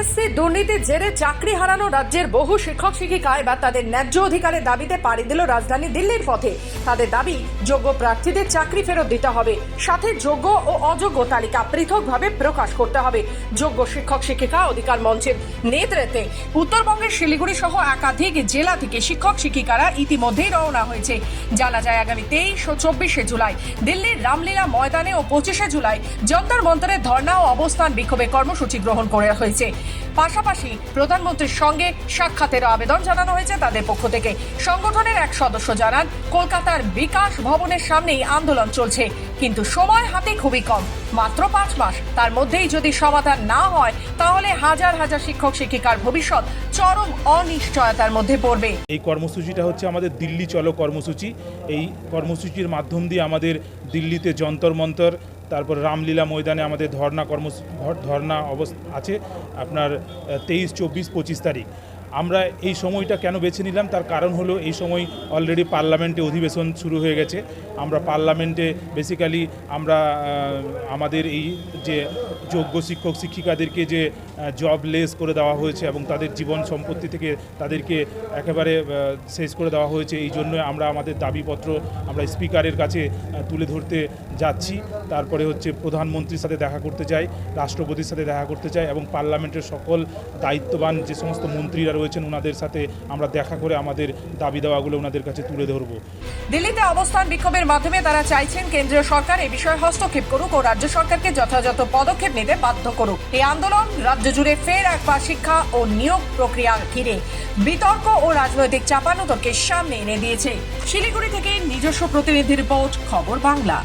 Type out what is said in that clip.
SSC দুর্নীতির জেরে চাকরি হারানো রাজ্যের বহু শিক্ষক শিক্ষিকা এবার তাদের ন্যায্য অধিকারের দাবিতে পাড়ি দিল রাজধানী দিল্লির পথে। তাদের দাবি, যোগ্য প্রার্থীদের চাকরি ফেরত দিতে হবে। সাথে যোগ্য ও অযোগ্য তালিকা পৃথকভাবে প্রকাশ করতে হবে। যোগ্য শিক্ষক শিক্ষিকা অধিকার মঞ্চের নেতৃত্বে উত্তরবঙ্গের শিলিগুড়ি সহ একাধিক জেলা থেকে শিক্ষক শিক্ষিকারা ইতিমধ্যেই রওনা হয়েছে। জানা যায়, আগামী তেইশ ও চব্বিশে জুলাই দিল্লির রামলীলা ময়দানে ও পঁচিশে জুলাই যন্তর মন্তরে ধর্ণা ও অবস্থান বিক্ষোভে কর্মসূচি গ্রহণ করা হয়েছে। পাশাপাশি প্রধানমন্ত্রীর সঙ্গে সাক্ষাতের আবেদন জানানো হয়েছে। তাদের পক্ষ থেকে সংগঠনের এক সদস্য জানান, কলকাতার বিকাশ ভবনের সামনেই আন্দোলন চলছে। কিন্তু সময় হাতে খুবই কম। মাত্র পাঁচ মাস। তার মধ্যেই যদি সমাধান না হয়, তাহলে হাজার হাজার শিক্ষক শিক্ষিকার ভবিষ্যৎ চরম অনিশ্চয়তার মধ্যে পড়বে। এই কর্মসূচিটা হচ্ছে আমাদের দিল্লি চলো কর্মসূচি। এই কর্মসূচির মাধ্যম দিয়ে আমাদের দিল্লিতে যন্তর মন্তর, তারপর রামলীলা ময়দানে আমাদের ধর্না কর্মসূচি ধর্না অবস্থা আছে আপনার তেইশ, চব্বিশ, পঁচিশ তারিখ। আমরা এই সময়টা কেন বেছে নিলাম? তার কারণ হলো এই সময় অলরেডি পার্লামেন্টে অধিবেশন শুরু হয়ে গেছে। আমরা পার্লামেন্টে বেসিক্যালি আমরা আমাদের এই যে যোগ্য শিক্ষক শিক্ষিকাদেরকে যে জব লেস করে দেওয়া হয়েছে এবং তাদের জীবন সম্পত্তি থেকে তাদেরকে একেবারে শেষ করে দেওয়া হয়েছে, এই জন্য আমরা আমাদের দাবিপত্র আমরা স্পিকারের কাছে তুলে ধরতে যাচ্ছি। তারপরে হচ্ছে প্রধানমন্ত্রীর সাথে দেখা করতে চাই রাষ্ট্রপতির সাথে দেখা করতে চাই এবং পার্লামেন্টের সকল দায়িত্ববান যে সমস্ত মন্ত্রীরা রয়েছেন ওনাদের সাথে আমরা দেখা করে আমাদের দাবি দেওয়াগুলো ওনাদের কাছে তুলে ধরব। দিল্লিতে অবস্থান বিক্ষোভের মাধ্যমে তারা চাইছেন কেন্দ্রীয় সরকার এ বিষয়ে হস্তক্ষেপ করুক ও রাজ্য সরকারকে যথাযথ পদক্ষেপ নিতে বাধ্য করুক। এই আন্দোলন রাজ্য জুড়ে ফের একবার শিক্ষা ও নিয়োগ প্রক্রিয়া ঘিরে। বিতর্ক ও রাজনৈতিক চাপানোতরকে সামনে এনে দিয়েছে। শিলিগুড়ি থেকে নিজস্ব প্রতিনিধি রিপোর্ট, খবর বাংলা।